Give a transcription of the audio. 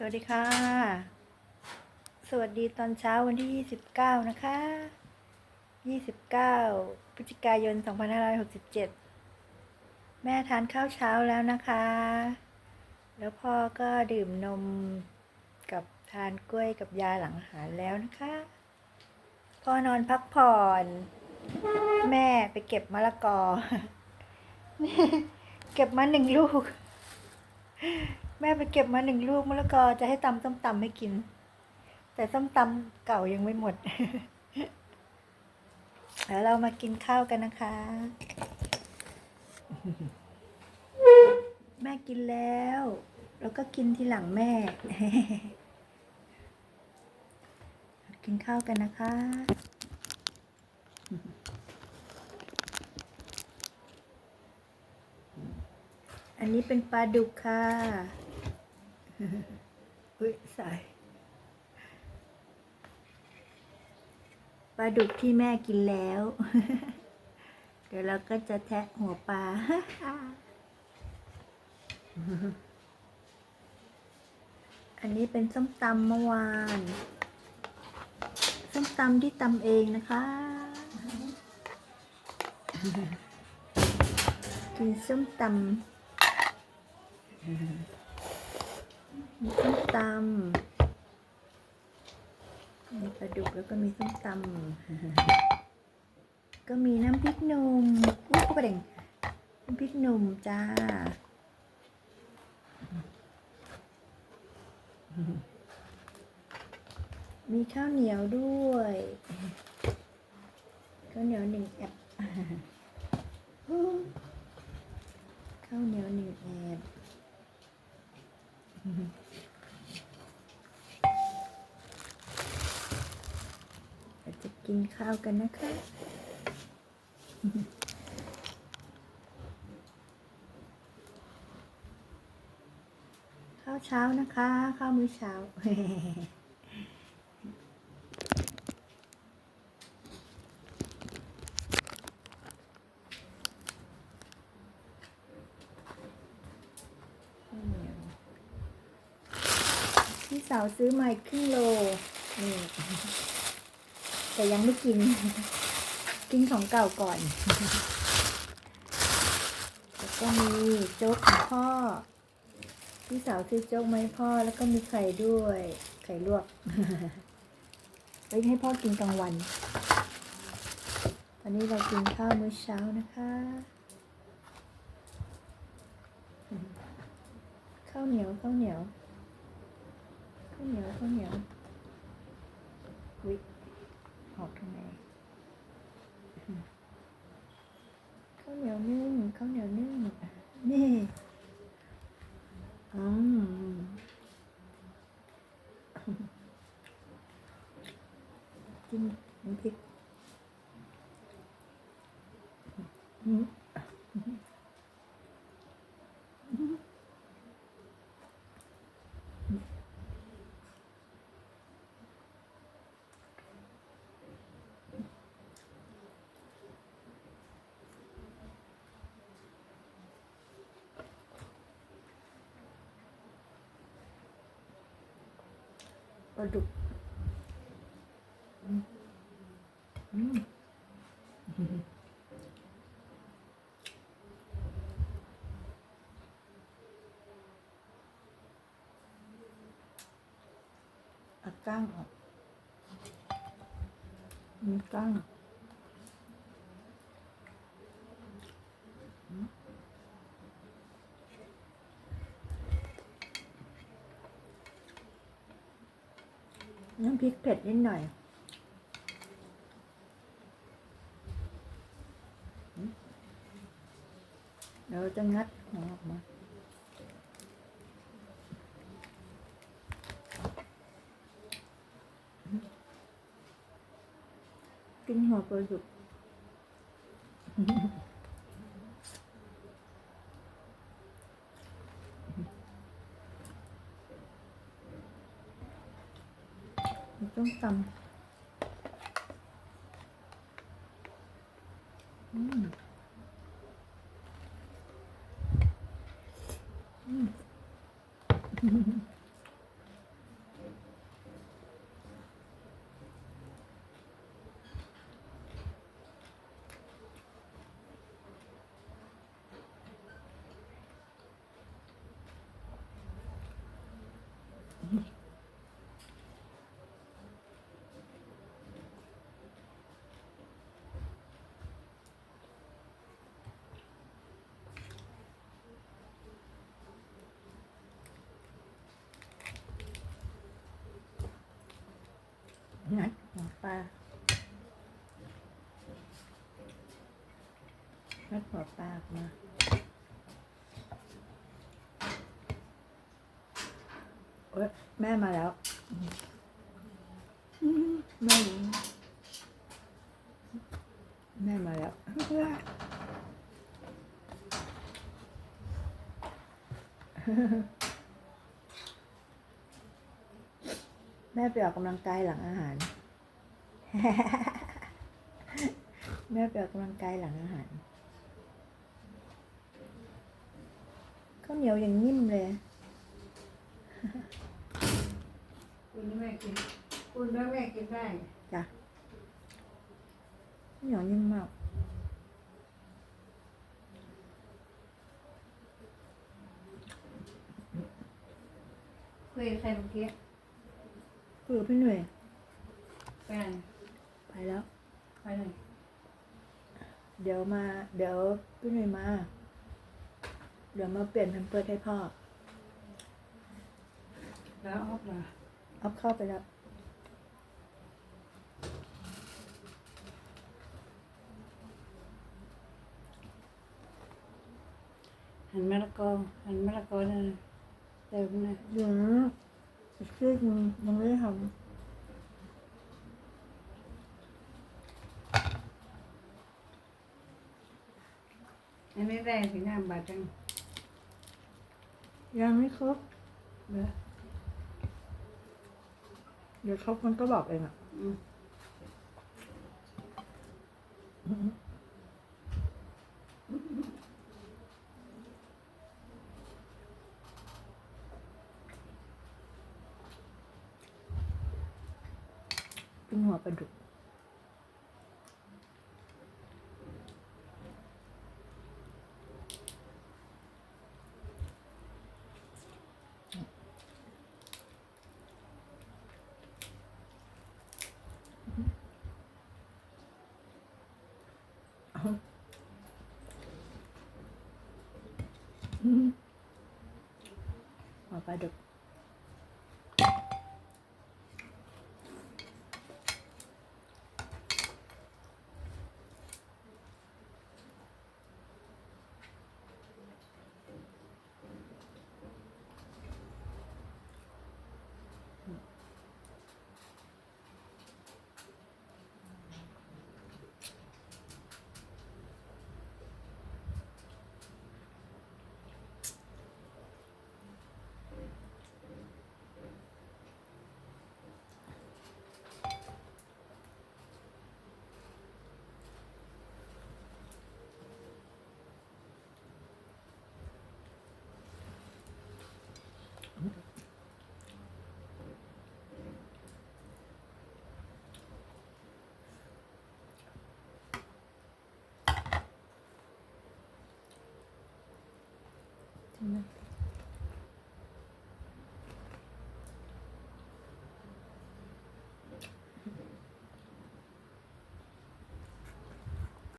สวัสดีค่ะ สวัสดีตอนเช้าวันที่ 29 นะคะ 29 พฤศจิกายน 2567 แม่ทานข้าวเช้าแล้วนะคะ แล้วพ่อก็ดื่มนมกับทานกล้วยกับยาหลังอาหารแล้วนะคะ พ่อนอนพักผ่อน แม่ไปเก็บมะละกอ เก็บมาหนึ่งลูก แม่ไปเก็บมาหนึ่งลูกมะละกอจะให้ตำส้มตำให้กิน แต่ส้มตำเก่ายังไม่หมดแล้วเรามากินข้าวกันนะคะ แม่กินแล้ว แล้วก็กินทีหลังแม่ กินข้าวกันนะคะอันนี้เป็นปลาดุกค่ะ อุ้ยสายปลาดุกที่แม่กินแล้ว เดี๋ยวเราก็จะแทะหัวปลาอันนี้เป็นส้มตำเมื่อวาน ส้มตำที่ตำเองนะคะ กินส้มตำ มีส้มตำมีปลาดุกแล้วก็มีส้มตำก็มีน้ำพริกหนุ่มอุ๊ยกระเด่งน้ำพริกหนุ่มจ้ามีข้าวเหนียวด้วย ข้าวเหนียวหนึ่งแอบข้าวเหนียวหนึ่งแอบ กินข้าวกันนะคะ ข้าวเช้านะคะ ข้าวมื้อเช้าพี่สาวซื้อมาอีกครึ่งโลนี่ แต่ยังไม่กิน กินของเก่าก่อนแล้วก็มีโจ๊กของพ่อ พี่สาวซื้อโจ๊กมาให้พ่อ แล้วก็มีไข่ด้วย ไข่ลวกไว้ให้พ่อกินกลางวัน ตอนนี้เรากินข้าวมื้อเช้านะคะ ข้าวเหนียวข้าวเหนียวข้าวเหนียวข้าวเหนียวออกทำไมข้าวเหนียวนึ่งข้าวเหนียวนึ่งนี่อืมจิ้มน้ำพริก อืม ปลาดุกอืมอืมเอา ก้างออกมีก้างน้ำพริกเผ็ดนิดหน่อยเดี๋ยวเราจะงัดหัวออกมา กินหัวปลาดุกมันต้องตำอืมอืม งัดหัวป ลางัดหัวปลาออกมาเอ้ยแม่มาแล้วแม่แม่มาแล้วแม่ไปออกกำลังกายหลังอาหาร แม่ไปออกกำลังกายหลังอาหารข้าวเหนียวอย่างนิ่มเลยคุณแม่กิน คุณแม่แม่กินได้จ้ะข้าวเหนียวนิ่มมากคุยกับใครเมื่อกี้คุยกับพี่หน่วยไปไหนไป แล้ว ไปไหนเดี๋ยวมา เดี๋ยวพี่หน่วยมา เดี๋ยวมาเปลี่ยนแพมเพิร์สให้พ่อ แล้วออฟล่ะเอาเข้าไปแล้วหันมะละกอหันมะละกอนะเติมนะยังอีกซีกหนึงยังไม่ได้ทอั นนี้ได้ถึงห้าบาทจังำยังไม่ครบเด้อเดี๋ยวครบมันก็บอกเองอะอืมเป็นหัวปลาดุก อืมหั ว